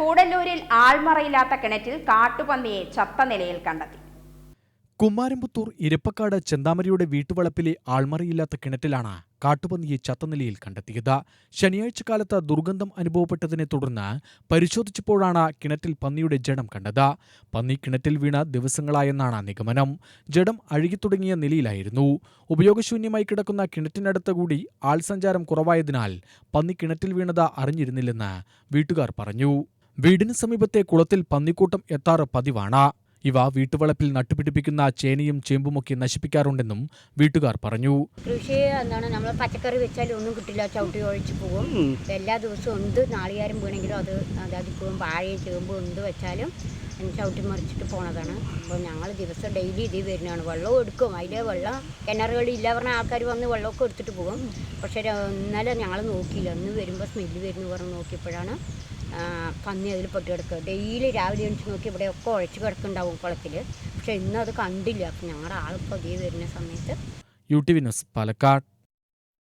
കൂടല്ലൂരിൽ ആൾമറയില്ലാത്ത കിണറ്റിൽ കാട്ടുപന്നിയെ ചത്ത നിലയിൽ കണ്ടെത്തി. കുമ്മാരമ്പുത്തൂർ ഇരപ്പക്കാട് ചെന്താമരയുടെ വീട്ടുവളപ്പിലെ ആൾമറയില്ലാത്ത കിണറ്റിലാണ് കാട്ടുപന്നിയെ ചത്ത നിലയിൽ കണ്ടെത്തിയത്. ശനിയാഴ്ച കാലത്ത് ദുർഗന്ധം അനുഭവപ്പെട്ടതിനെ തുടർന്ന് പരിശോധിച്ചപ്പോഴാണ് കിണറ്റിൽ പന്നിയുടെ ജഡം കണ്ടത്. പന്നി കിണറ്റിൽ വീണ ദിവസങ്ങളായെന്നാണ് നിഗമനം. ജഡം അഴുകിത്തുടങ്ങിയ നിലയിലായിരുന്നു. ഉപയോഗശൂന്യമായി കിടക്കുന്ന കിണറ്റിനടുത്ത് കൂടി ആൾസഞ്ചാരം കുറവായതിനാൽ പന്നി കിണറ്റിൽ വീണത് അറിഞ്ഞിരുന്നില്ലെന്ന് വീട്ടുകാർ പറഞ്ഞു. വീടിന് സമീപത്തെ കുളത്തിൽ പന്നിക്കൂട്ടം എത്താറ് പതിവാണ്. ഇവ വീട്ടുവളപ്പിൽ നട്ടുപിടിപ്പിക്കുന്ന ചേനയും ചേമ്പുമൊക്കെ നശിപ്പിക്കാറുണ്ടെന്നും വീട്ടുകാർ പറഞ്ഞു. കൃഷി എന്താണ് നമ്മൾ പച്ചക്കറി വെച്ചാൽ ഒന്നും കിട്ടില്ല ചവിട്ടി ഒഴിച്ചു പോകും. എല്ലാ ദിവസവും എന്ത് നാളികാരം വീണെങ്കിലും അത് അതായത് പോകും വാഴയും ചേമ്പും എന്ത് വെച്ചാലും ചവിട്ടി മറിച്ചിട്ട് പോണതാണ്. അപ്പോൾ ഞങ്ങൾ ദിവസം ഡെയിലി ഇതിൽ വരുന്നതാണ്. വെള്ളം എടുക്കും. അതിലെ വെള്ളം കിണറുകളില്ല പറഞ്ഞ ആൾക്കാർ വന്ന് വെള്ളമൊക്കെ എടുത്തിട്ട് പോകും. പക്ഷേ ഇന്നലെ ഞങ്ങൾ നോക്കിയില്ല. ഇന്ന് വരുമ്പോൾ സ്മെല്ല് വരുന്നു പറഞ്ഞ് നോക്കിയപ്പോഴാണ് പന്നി അതിൽ പെട്ട് കിടക്കുക ഡെയിലി രാവിലെ എണിച്ച് നോക്കി ഇവിടെ ഒക്കെ ഉഴച്ച് കിടക്കുന്നുണ്ടാവും കുളത്തിൽ പക്ഷെ ഇന്ന് അത് കണ്ടില്ല. അപ്പം ഞങ്ങളുടെ ആളിപ്പോൾ അതേ വരുന്ന സമയത്ത് U T V news Palakkad.